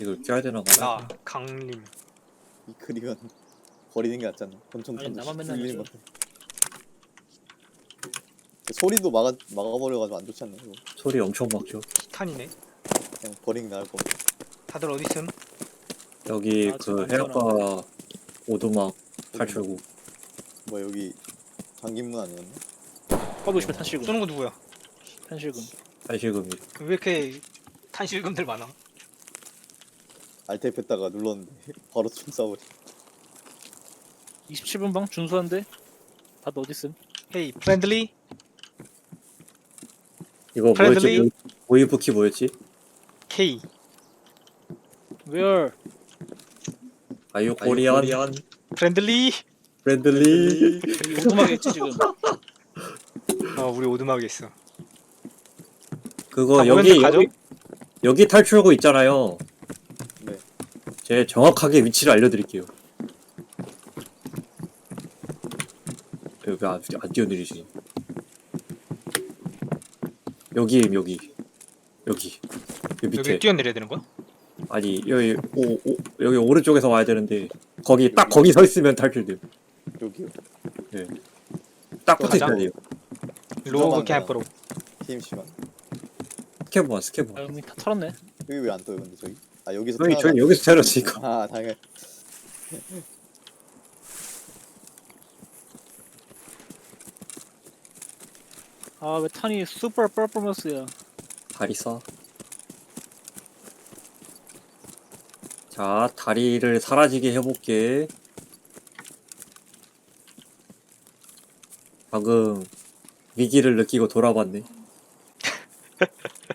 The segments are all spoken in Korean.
이걸 껴야 되나 봐. 나 강림 이 그리건 버리는 게 낫잖아. 권총 아니, 나만 맨날 찔리는 같아. 소리도 막아 막아버려가지고 안 좋지 않나 이거. 소리 엄청 막죠. 그냥 티탄이네 버리는 게 나을 거. 다들 어디 있음? 여기 아, 그 지금 해안가 오두막 탈출구. 뭐 여기 잠긴문 아니었나? 꺼보고 싶으면 탄실금 쏘는 거 누구야? 탄실금 탈실금이. 왜 이렇게 탄실금들 많아? 알테 뺐다가 눌렀는데 바로 총 쏴버리. 27분 방 준수한데 다들 어딨음 헤이 프렌들리 이거 프렌들리? 뭐였지? 웨이브 키 뭐였지? K Where 아유 코리안 프렌들리 프렌들리. 여기 오두막에 있지 지금 어 우리 오두막에 있어 그거 가보면 여기 가죠? 여기 여기 탈출구 있잖아요. 네. 제 정확하게 위치를 알려드릴게요. 여기 안, 안 뛰어내리지. 여기 여기 여기 여기 밑에 여기 뛰어내려야 되는 거야? 아니 여기 오, 오 여기 오른쪽에서 와야 되는데 거기 딱 거기 서 있으면 탈출돼요. 여기요. 딱 붙어 있어야 가자. 돼요. 로그. 캠프로 TMC만. 스케브만 스케브. 아 여기 다 털었네 여기 왜 안 떠요 근데 저기? 아 여기서 저희 저희 여기서 태어났으니까. 아 당연. 아 왜 탄이 슈퍼 퍼포먼스야 다리 써. 자, 다리를 사라지게 해볼게. 방금 위기를 느끼고 돌아봤네.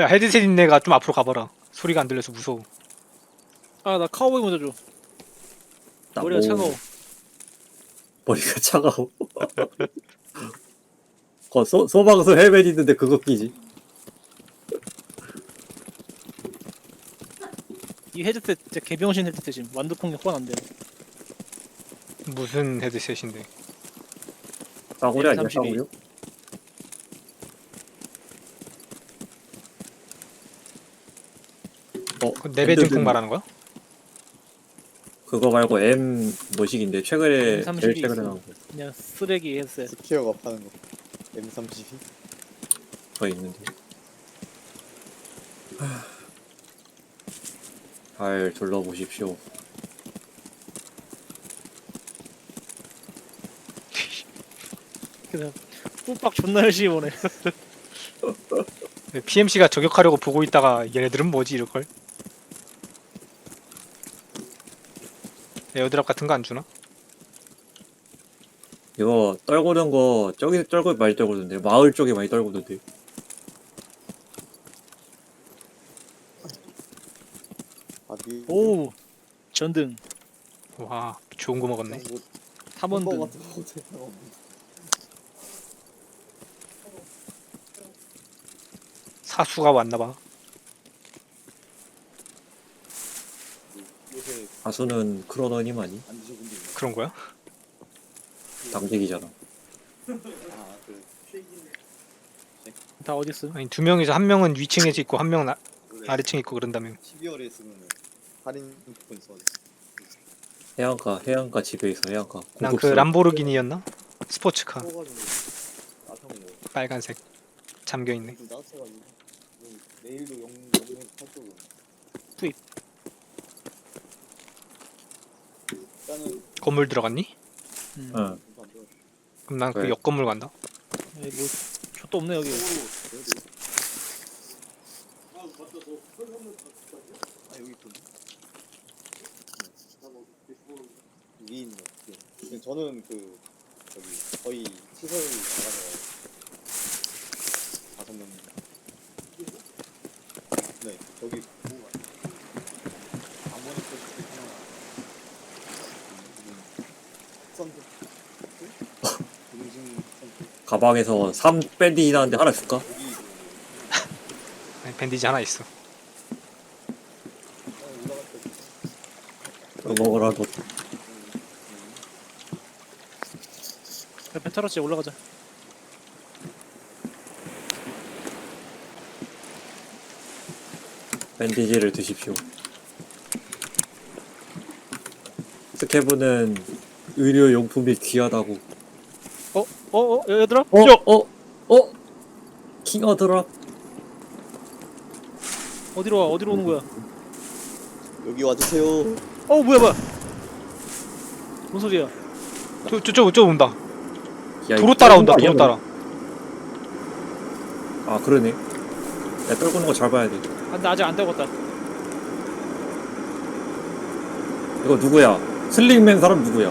야 헤드셋 있는 애가 좀 앞으로 가봐라. 소리가 안 들려서 무서워. 아 나 카우보이 먼저 줘. 나 머리가 오, 차가워. 머리가 차가워. 거 소, 소방서 헬멧 있는데 그거 끼지. 이 헤드셋 진짜 개병신 헤드셋임 완두콩이 호환 안 돼. 무슨 헤드셋인데? 싸구려 아니야, M32. 싸구려? 어, 그 내배 증폭 M32. 말하는 거야? 그거 말고 M 뭐식인데 최근에 M32 제일 최근에 있어. 나온 거. 그냥 쓰레기 헤드셋 스퀘어가 파는 거. M32. 더 있는데. 하... 잘 둘러보십시오. 그냥 뿜빡 존나 열심히 보네 PMC가 저격하려고 보고 있다가 얘네들은 뭐지 이럴걸? 에어드랍 같은 거 안 주나? 이거 떨구는 거 저기 떨고 많이 떨구던데 마을 쪽에 많이 떨구던데. 아 위. 오 전등 와 좋은 거 먹었네 뭐 탐원등 같은 거 어떻게 사고. 사수가 왔나 봐 가수는 크로너님 아니? 그런 거야? 당직이잖아. 아 그래. 다 어딨음 아니 두 명이서 한 명은 위층에서 있고 한 명은 아, 아래층에 있고 그런다며 12월에 쓰면 할인 쿠폰 써. 해안가 해안가 집에 있어 해안가. 난 그 고급스러운- 람보르기니였나? 스포츠카 써가지고 거. 빨간색 잠겨 있네 좀 따뜻해가지고 내일도 영 영영 탈출고. 투입. 일단은 건물 들어갔니? 음. 응. 그럼 난그 네. 옆 건물 간다 여기 뭐 족도 없네 여기 아 여기. 위에. 근데 저는 그 저기 거의 시설 나가서 다섯 명. 네 저기 아 가방에서 3 밴디지 나는데 하나 줄까? 밴디지 하나 있어. 어, 올라갈 먹으라고 페타로치 올라가자. 밴디지를 드십시오. 스케브는 의료 용품이 귀하다고. 어? 어? 어? 얘들아? 어? 야! 어? 어? 킹어드랍. 어디로 와? 어디로 오는 거야? 여기 와주세요. 어 뭐야 뭐야? 뭔 소리야? 저, 저, 저, 저 온다. 야, 도로 따라온다, 도로 따라. 아, 그러네. 야, 떨구는 거 잘 봐야 돼. 아, 나 아직 안 떨궜다. 이거 누구야? 슬링맨 사람 누구야?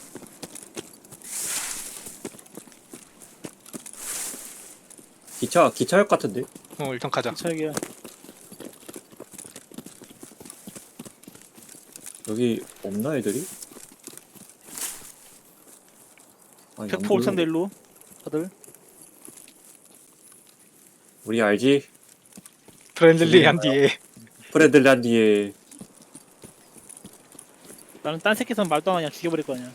기차 기차역 같은데? 어 일단 가자. 기차역이야. 여기 없나 애들이? 아니, 안100%올 보여. 텐데 일로. 다들. 우리 알지? 브랜들리한 뒤에 프레들란디에 나는 딴 새끼선 말도 안 하냐 죽여버릴 거 아니야.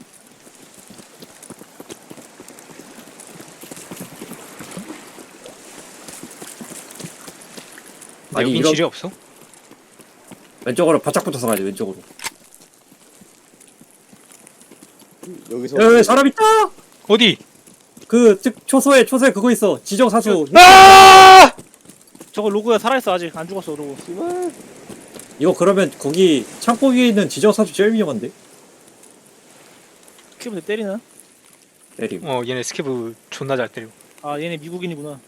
아니, 여긴 이런- 지뢰 없어? 왼쪽으로 바짝 붙어서 가야 돼 왼쪽으로. 여기서 야, 야, 사람 있다! 어디? 그 즉, 초소에 초소에 그거 있어. 지정 사수. 아! 저거 로고야 살아있어 아직 안 죽었어 로고. 씨발. 이거 그러면 거기 창고 위에 있는 지정 사수 제일 위험한데? 키보드 때리나? 내림. 어 얘네 스케브 존나 잘 때려. 아 얘네 미국인이구나.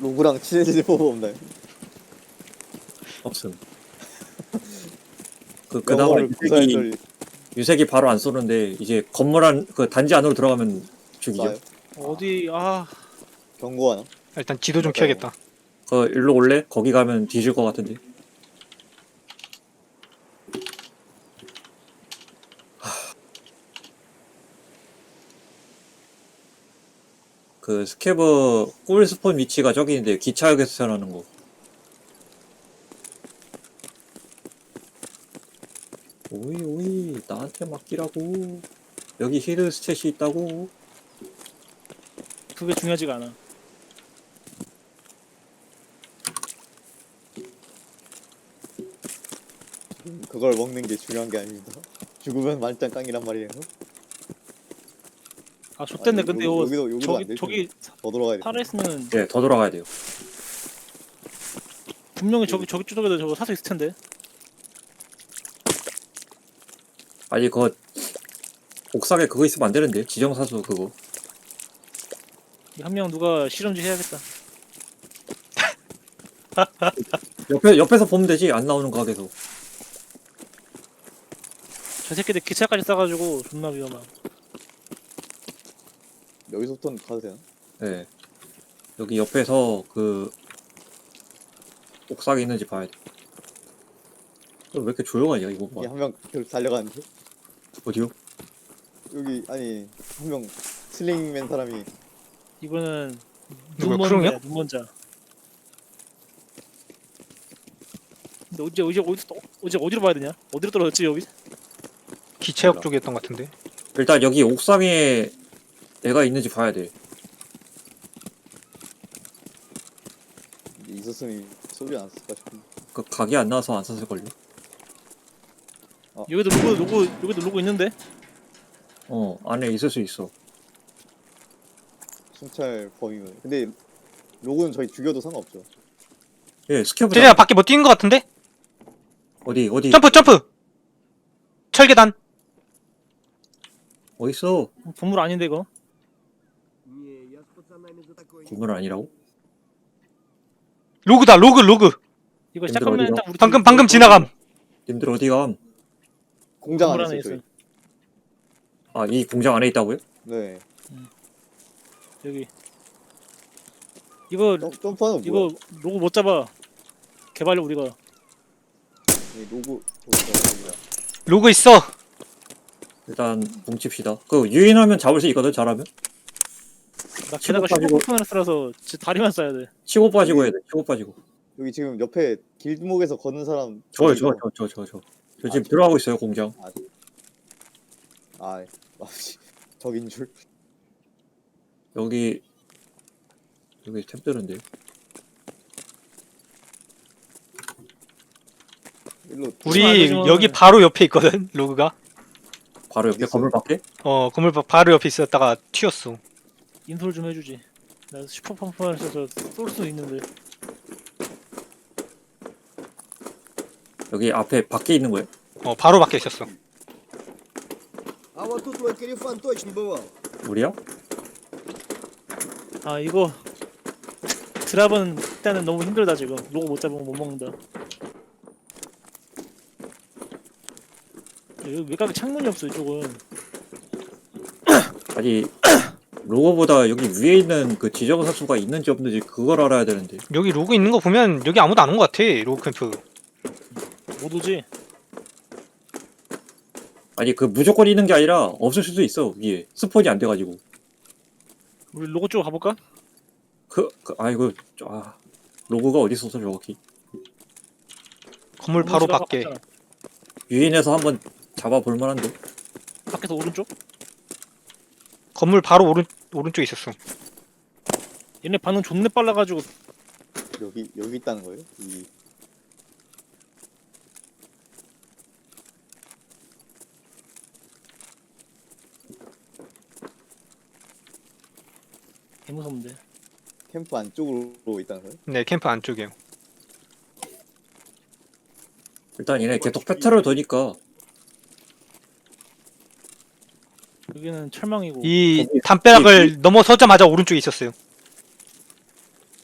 로그랑 친해지는 법 없나요? 없음. 그 그나마 영어를 구사할 유색이 걸 유색이 바로 안 쏘는데 이제 건물 안 그 단지 안으로 들어가면 죽이죠. 쏴요. 어디 아 경고하나? 일단 지도 좀 켜야겠다. 그 일로 올래? 거기 가면 뒤질 것 같은데. 그 스캐브 꿀 스폰 위치가 저기 있는데 기차역에서 태어나는 거. 오이 오이 나한테 맡기라고. 여기 히든 스탯이 있다고. 그게 중요하지가 않아. 그걸 먹는 게 중요한 게 아닙니다. 죽으면 말짱 깡이란 말이에요. 아 좋댔네 근데 여기- 요 여기도- 여기도 안 저기. 저기 더 돌아가야 돼. 살아있으면 네, 더 돌아가야 돼요. 분명히 저기 저기 쪽에도 저거 사수 있을 텐데. 아니 그거 옥상에 그거 있으면 안 되는데 지정사수 그거. 한 명 누가 실험지 해야겠다. 옆에 옆에서 보면 되지 안 나오는 가게에서. 저 새끼들 기차까지 싸가지고 존나 위험함. 여기서부터는 가도 되나? 네. 여기 옆에서 그 옥상에 있는지 봐야 돼. 어, 왜 이렇게 조용하냐 이거 봐. 한명 계속 달려가는데 어디요? 여기 아니 한 명 슬링맨 사람이 이거는 누구야, 눈먼 크롱이야? 자야, 눈먼 자. 근데 어제 어제 어디 또 어제 어디로 봐야 되냐? 어디로 떨어졌지 여기? 기차역 쪽이었던 것 같은데. 일단 여기 옥상에 내가 있는지 봐야 돼. 이게 있었으면 소리 안 썼을까 싶은데 그 각이 안 나와서 안 썼을 걸요. 여기도 로고 로고 여기도 로고 있는데? 어 안에 있을 수 있어. 순찰 범위면 근데 로고는 저희 죽여도 상관없죠. 예 스캐브 쟤네가 밖에 뭐 뛰는 것 같은데? 어디 어디 점프 점프. 철계단. 어디 있어? 보물 아닌데 이거? 건물 아니라고? 로그다 로그 로그. 이거 시작하면? 딱 우리 방금 팀 방금 지나감. 님들 어디 감? 공장 건물 안에 안에 있어요. 있어. 아이 공장 안에 있다고요? 네. 여기 이거 점- 점프하는 거 이거 뭐야? 로고 못 잡아. 개발료 우리가. 이 로고 로그 있어. 일단 뭉칩시다. 그 유인하면 잡을 수 있거든 잘하면. 나 게다가 치고 빠지고. 슈퍼퍼너스라서 진짜 다리만 쏴야 돼. 치고 빠지고 해야 돼. 치고 빠지고. 여기 지금 옆에 길목에서 걷는 사람 저요 저기요? 저저저 저 저. 저 지금 아, 저- 들어가고 있어요 공장. 아, 아 적인 줄. 여기 여기 탭 뜨는데. 일로 우리 여기 바로 옆에 있거든. 로그가. 바로 옆에 있어요? 건물 밖에. 어 건물 바- 바로 옆에 있었다가 튀었어. 인솔 좀 해주지. 나 슈퍼퍼너스에서 쏠 수 있는데. 여기 앞에 밖에 있는 거예요? 어 바로 밖에 있었어. А вот тут твой корефан точно бывал. 우리야? 아 이거 드랍은 일단은 너무 힘들다 지금. 로고 못 잡으면 못 먹는다. 여기 외곽에 창문이 없어 이쪽은. 아니 로고보다 여기 위에 있는 그 지정 사수가 있는지 없는지 그걸 알아야 되는데. 여기 로그 있는 거 보면 여기 아무도 안 온 것 같아. 로그 캠프. 못 오지. 아니 그 무조건 있는 게 아니라 없을 수도 있어 위에 스폰이 안 돼가지고. 우리 로고 쪽으로 가볼까? 그, 그 아이고 저- 아 로고가 어디 있어서 정확히 건물 바로 밖에. 갔잖아. 유인해서 한번 잡아볼 만한데. 밖에서 오른쪽? 건물 바로 오른 오른쪽에 있었어. 얘네 반응 존내 빨라가지고 여기 여기 있다는 거예요? 이 개 무섭는데. 캠프 안쪽으로 있다는 거예요? 네 캠프 안쪽이에요. 일단 얘네 계속 패턴을 도니까 여기는 철망이고. 이 거기- 담벼락을 넘어서자마자 오른쪽에 있었어요.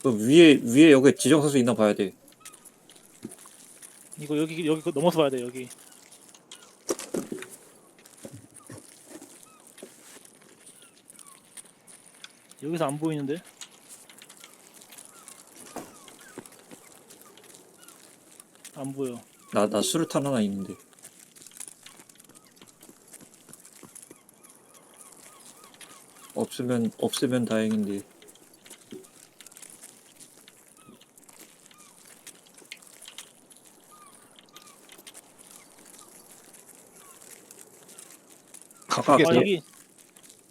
그 위에 위에 여기 지정 사수 있나 봐야 돼. 이거 여기 여기 그거 넘어서 봐야 돼 여기. 여기서 안 보이는데? 안 보여. 나나 수류탄 하나 있는데. 없으면 없으면 다행인데. 아까 아. 그 여기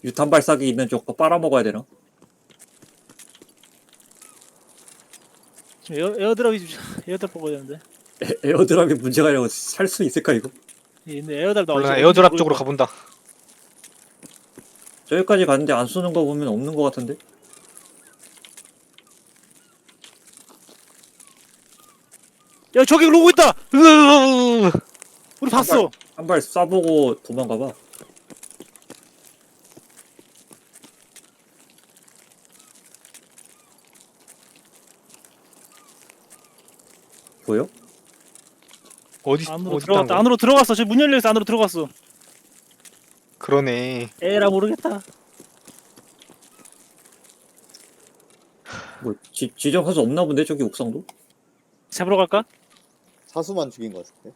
유탄 발사기 있는 쪽 거 빨아먹어야 되나? 지금 에어 에어드랍이 좀- 에어드랍 먹어야 되는데. 에, 에어드랍이 문제가 아니라 살수 있을까 이거? 근데 에어드랍 나오지. 몰라 에어드랍 쪽으로 가본다. 저기까지 갔는데 안 쏘는 거 보면 없는 거 같은데? 야 저기 로고 있다. 으으으으. 우리 봤어. 한 발 쏴보고 도망가봐. 보여? 어디 안으로 어디 들어갔다. 안으로 들어갔어. 저문 열려 있어. 안으로 들어갔어. 그러네. 에라 모르겠다. 뭐 지, 지정 사수 없나 본데 저기 옥상도? 잡으러 갈까? 사수만 죽인 것 같은데.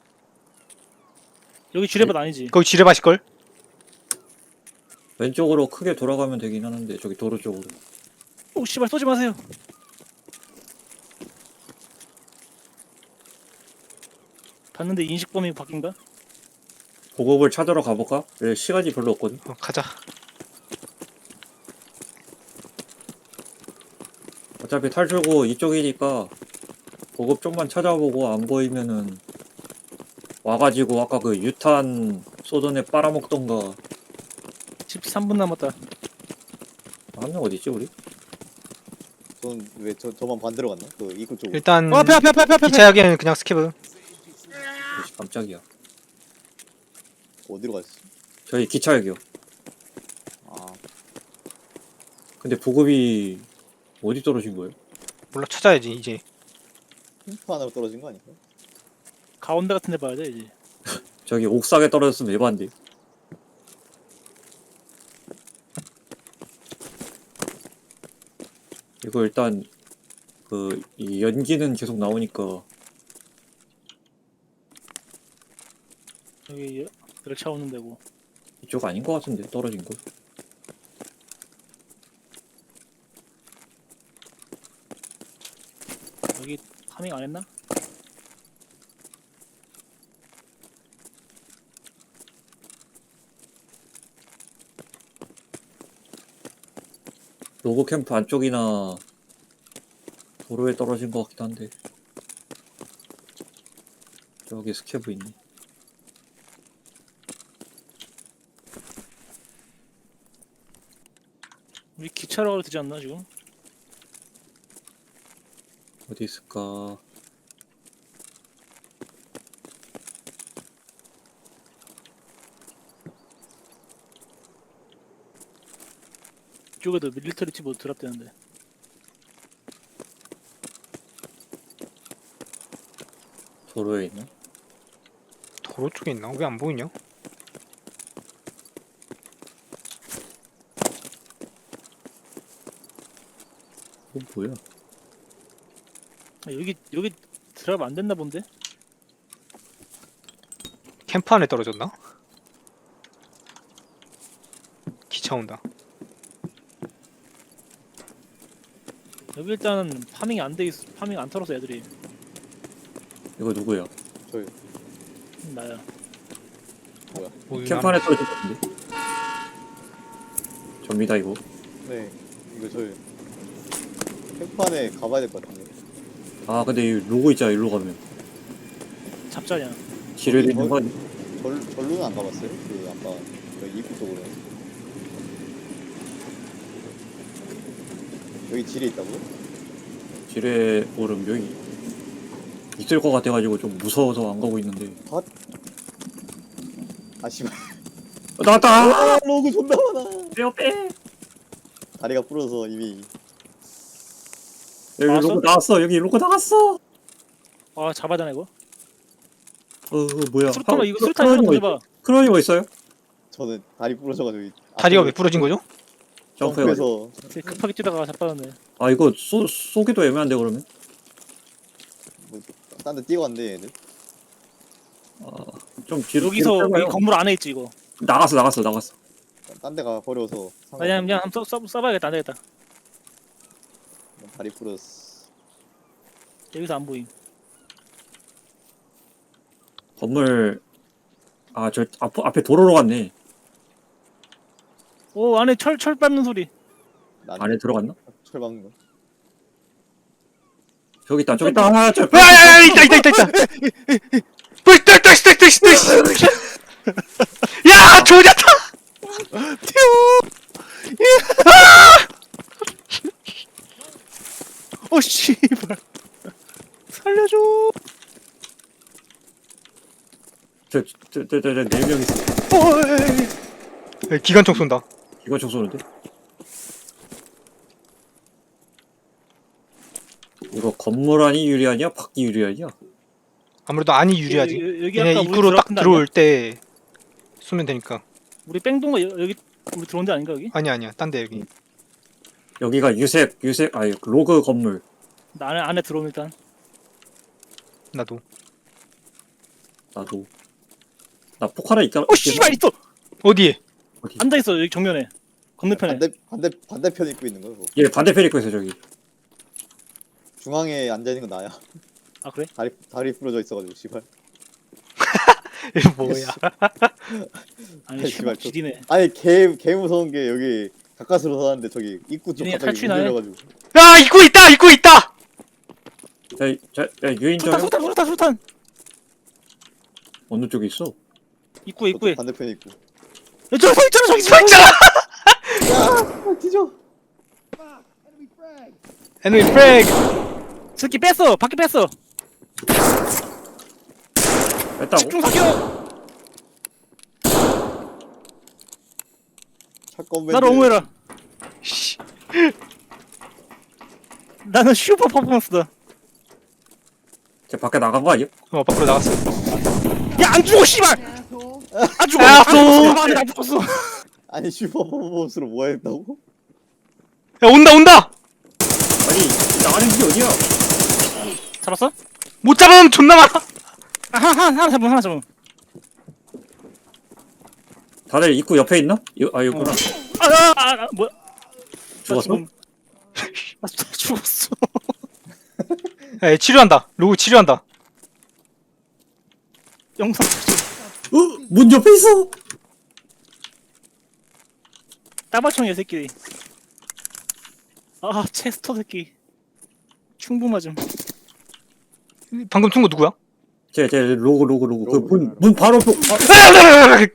여기 지뢰밭 아니지. 거기 지뢰밭일 걸? 왼쪽으로 크게 돌아가면 되긴 하는데 저기 도로 쪽으로. 오 씨발 쏘지 마세요. 봤는데 인식 범위 바뀐가? 보급을 찾으러 가볼까? 예, 시간이 별로 없거든. 어, 가자. 어차피 탈출구 이쪽이니까 보급 좀만 찾아보고 안 보이면은 와가지고 아까 그 유탄 쏘던 애 빨아먹던가 13분 남았다. 한 명 어디있지 우리? 전왜 저 저만 반대로 갔나? 그 입구 쪽으로. 일단 어 앞에 앞에 앞에 앞에 앞에. 2차 야기는 그냥 스킵을. 역시 깜짝이야. 어디로 갔지? 저희 기차역이요. 아 근데 보급이 어디 떨어진 거예요? 몰라 찾아야지 이제. 캠프 하나로 떨어진 거 아닐까? 가운데 같은 데 봐야 돼 이제. 저기 옥상에 떨어졌으면 에반데. 이거 일단 그 이 연기는 계속 나오니까 여기 열차 오는 데고. 이쪽 아닌 것 같은데 떨어진 거. 여기 파밍 안 했나? 로고 캠프 안쪽이나 도로에 떨어진 것 같기도 한데 저기 스캐브 있네. 우리 기차로 가도 되지 않나 지금? 어디 있을까? 이쪽에도 밀리터리 티보 드랍되는데. 도로에 있나? 도로 쪽에 있나? 왜 안 보이냐? 이거 뭐야? 아, 여기 여기 드랍 안 됐나 본데? 캠프 안에 떨어졌나? 기차 온다. 여기 일단은 파밍이 안 돼 있어. 파밍 안 털어서 애들이 이거 누구야? 저희 음, 나야. 뭐, 캠프 안에 떨어진 것 같은데? 접니다 이거. 네 이거 저희 안에 가봐야 될 것 같은데 아 근데 이 로고 있잖아 일로 가면 잡자냐. 지뢰도 거기 있는 거 아니야? 절, 절로는 안 가봤어요? 그 아까 그 입구 쪽으로 여기 지뢰 있다고요? 지뢰 오름 여기 있을 것 같아가지고 좀 무서워서 안 가고 있는데 아 씨발 어, 나왔다! 아 로그 존나 많아 빼요 빼! 다리가 부러서 이미 여기 나왔어? 로고 나왔어 여기 로고 나왔어 아 되나 이거? 어 어, 뭐야 수류탄 이거 수류탄 있- 던져봐. 크로니가 있어요? 저는 다리 부러져가지고 이- 다리가 왜 부러진 거죠? 점프해가지고 점프해서 급하게 뛰다가 자빠졌네. 아 이거 쏘, 쏘기도 애매한데 그러면? 뭐딴데 뛰어갔는데 얘들 아좀 뒤로 여기서 뒤로 이 빼봐요. 건물 안에 있지 이거. 나갔어 나갔어 나갔어 딴 데가 버려서 아, 그냥 그냥 한번 써, 써, 써봐야겠다. 안 되겠다. 다리 부러졌어 여기서 안 보임. 건물 아 저 앞, 앞에 도로로 갔네 오 안에 철철 밟는 소리. 난 안에 들어갔나? 철방인 거 저기 있다 저기 있다 아, 저, 아, 있다, 있다, 있다, 있다. 뭐, 있다, 있다, 있다, 있다, 있다, 있다. 야, 조졌다. 어 씨발. 살려줘. 저저저저 네 명 있어 야, 기관총 쏜다. 이거 총 쏘는데? 이거 건물 안이 유리하냐 밖이 유리하냐? 아무래도 안이 유리하지. 여기, 여기 우리 입구로 딱 들어갔던 들어올 때 쏘면 되니까. 아니야? 우리 뺑동가 여- 여기 우리 들어온 데 아닌가 여기? 아니야, 아니야. 딴 데 여기. 여기가 유색 유색 아니 로그 건물 나 안에 안에 들어오면 일단. 나도. 나도 나 포카라 있다 어 씨발 있어. 어디에? 어디? 앉아 있어 여기 정면에. 건너편에. 반대 반대 반대편 입고 있는 거야 그거. 얘 반대편 입고 있어 저기 중앙에 앉아 있는 건 나야 아 그래? 다리 다리 부러져 있어가지고 씨발 이게 뭐야? 아니 씨발 씨발, 저- 지디네. 아니 개 개 무서운 게 여기 가까스로 서는데 저기 입구 쪽 얘네 갑자기 탈출이나 해? 문열려가지고 야, 입구 있다, 입구 있다. 자, 자, 야, 유인정 수탄 수탄 수탄 수탄. 어느 쪽에 있어? 입구에 입구에. 반대편에 있고 저기 서 있잖아 저기 서 있잖아. 아 뒤져 에너미 프렉. 새끼 뺐어. 밖에 뺐어. 뺐다고? 집중 사격. 나를 옹호해라. 씨. 나는 슈퍼 퍼포먼스다. 쟤 밖에 나간 거 아니야? 어, 밖으로 나갔어. 야 안 죽어 씨발. 안 죽어. 아, 안 또. 죽어. 안 죽었어. 아니 슈퍼 퍼포먼스로 뭐 했다고? 야, 온다, 온다. 아니 나가는 게 어디야? 잡았어? 못 잡으면 존나 많아 아, 하나 하나 하나 잡음 하나 잡음. 다들 입구 옆에 있나? 이- 아 여기구나. 아 아 아, 아, 뭐야? 나 죽었어? 지금- 나 진짜 죽었어. 야, 얘 치료한다 로우 치료한다 영상 어? 문 옆에 있어. 따발총이야 새끼. 아 체스터 새끼. 충분 맞음. 방금 쏜거 누구야? 제 제 로고 로고. 로고, 그 문. 문 바로 앞. 아,